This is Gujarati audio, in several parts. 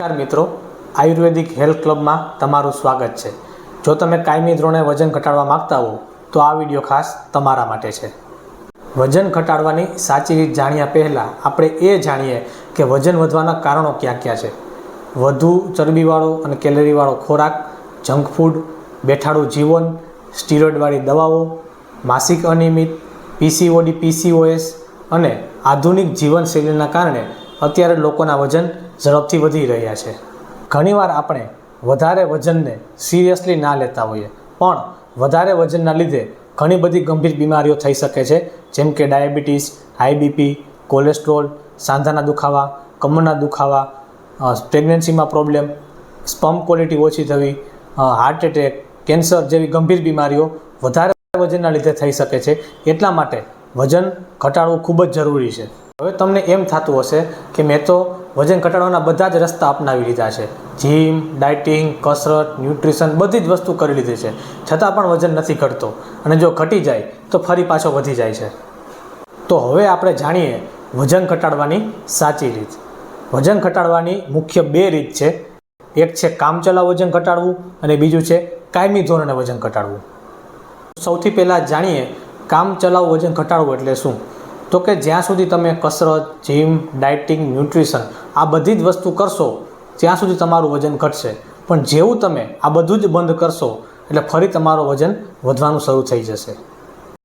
નમસ્કાર મિત્રો. આયુર્વેદિક હેલ્થ ક્લબમાં તમારું સ્વાગત છે. જો તમે કાયમી ધોરણે વજન ઘટાડવા માંગતા હો, તો આ વીડિયો ખાસ તમારા માટે છે. વજન ઘટાડવાની સાચી રીત જાણ્યા પહેલાં આપણે એ જાણીએ કે વજન વધવાના કારણો ક્યાં ક્યાં છે. વધુ ચરબીવાળો અને કેલરીવાળો ખોરાક, જંક ફૂડ, બેઠાડું જીવન, સ્ટીરોઇડવાળી દવાઓ, માસિક અનિયમિત, પીસીઓડી, પીસીઓએસ અને આધુનિક જીવનશૈલીના કારણે અત્યારે લોકોના વજન ઝડપથી વધી રહ્યા છે. ઘણીવાર આપણે વધારે વજનને સિરિયસલી ના લેતા હોઈએ, પણ વધારે વજનના લીધે ઘણી બધી ગંભીર બીમારીઓ થઈ શકે છે, જેમ કે ડાયાબિટીસ હાઈ બીપી કોલેસ્ટ્રોલ સાંધાના દુખાવા, કમરના દુખાવા પ્રેગ્નન્સીમાં પ્રોબ્લેમ સ્પમ ક્વોલિટી ઓછી થવી હાર્ટ એટેક કેન્સર જેવી ગંભીર બીમારીઓ વધારે વજનના લીધે થઈ શકે છે. એટલા માટે વજન ઘટાડવું ખૂબ જ જરૂરી છે. હવે તમને એમ થતું હશે કે મેં તો વજન ઘટાડવાના બધા જ રસ્તા અપનાવી લીધા છે. જીમ ડાયટિંગ કસરત ન્યુટ્રિશન બધી જ વસ્તુ કરી લીધી છે. છતાં પણ વજન નથી ઘટતો. અને જો ઘટી જાય, તો ફરી પાછો વધી જાય છે. તો હવે આપણે જાણીએ વજન ઘટાડવાની સાચી રીત. વજન ઘટાડવાની મુખ્ય બે રીત છે. એક છે કામચલાઉ વજન ઘટાડવું અને બીજું છે કાયમી ધોરણે વજન ઘટાડવું. સૌથી પહેલાં જાણીએ કામચલાઉ વજન ઘટાડવું એટલે શું? તો કે જ્યાં સુધી તમે કસરત જીમ ડાયટિંગ ન્યુટ્રિશન આ બધી જ વસ્તુ કરશો, ત્યાં સુધી તમારું વજન ઘટશે. પણ જેવું તમે આ બધું જ બંધ કરશો, એટલે ફરી તમારું વજન વધવાનું શરૂ થઈ જશે.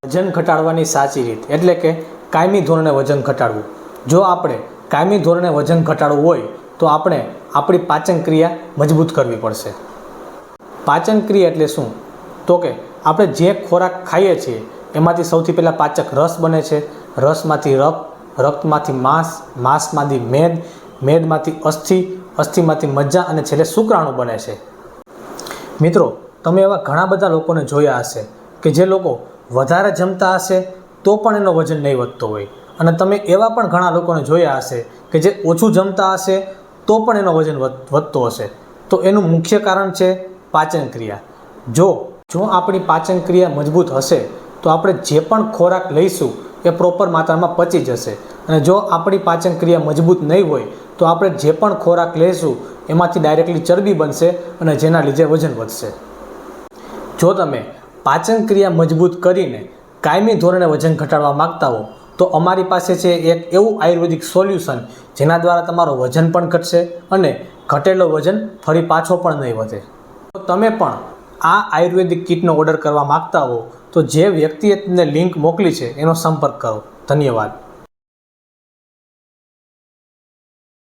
વજન ઘટાડવાની સાચી રીત એટલે કે કાયમી ધોરણે વજન ઘટાડવું. જો આપણે કાયમી ધોરણે વજન ઘટાડવું હોય, તો આપણે આપણી પાચન ક્રિયા મજબૂત કરવી પડશે. પાચન ક્રિયા એટલે શું? તો કે આપણે જે ખોરાક ખાઈએ છીએ, એમાંથી સૌથી પહેલાં પાચક રસ બને છે રસમાંથી રક્ત રક્તમાંથી માંસ, માંસમાંથી મેદ, મેદમાંથી અસ્થિ, અસ્થિમાંથી મજ્જા અને છેલ્લે શુક્રાણુ બને છે. મિત્રો, તમે એવા ઘણા બધા લોકોને જોયા હશે કે જે લોકો વધારે જમતા હશે તો પણ એનો વજન નહીં વધતો હોય. અને તમે એવા પણ ઘણા લોકોને જોયા હશે કે જે ઓછું જમતા હશે તો પણ એનો વજન વધ- વધતો હશે. તો એનું મુખ્ય કારણ છે પાચન ક્રિયા. જો જો આપણી પાચન ક્રિયા મજબૂત હશે, તો આપણે જે પણ ખોરાક લઈશું એ પ્રોપર માત્રામાં પચી જશે. અને જો આપણી પાચન ક્રિયા મજબૂત નહીં હોય, તો આપણે જે પણ ખોરાક લઈશું એમાંથી ડાયરેક્ટલી ચરબી બનશે અને જેના લીધે વજન વધશે. જો તમે પાચન ક્રિયા મજબૂત કરીને કાયમી ધોરણે વજન ઘટાડવા માગતા હો, તો અમારી પાસે છે એક એવું આયુર્વેદિક સોલ્યુશન જેના દ્વારા તમારું વજન પણ ઘટશે અને ઘટેલો વજન ફરી પાછો પણ નહીં વધે. તો તમે પણ આ આયુર્વેદિક કિટનો ઓર્ડર કરવા માગતા હો, તો જે વ્યક્તિએ તમને લિંક મોકલી છે, એનો સંપર્ક કરો. ધન્યવાદ.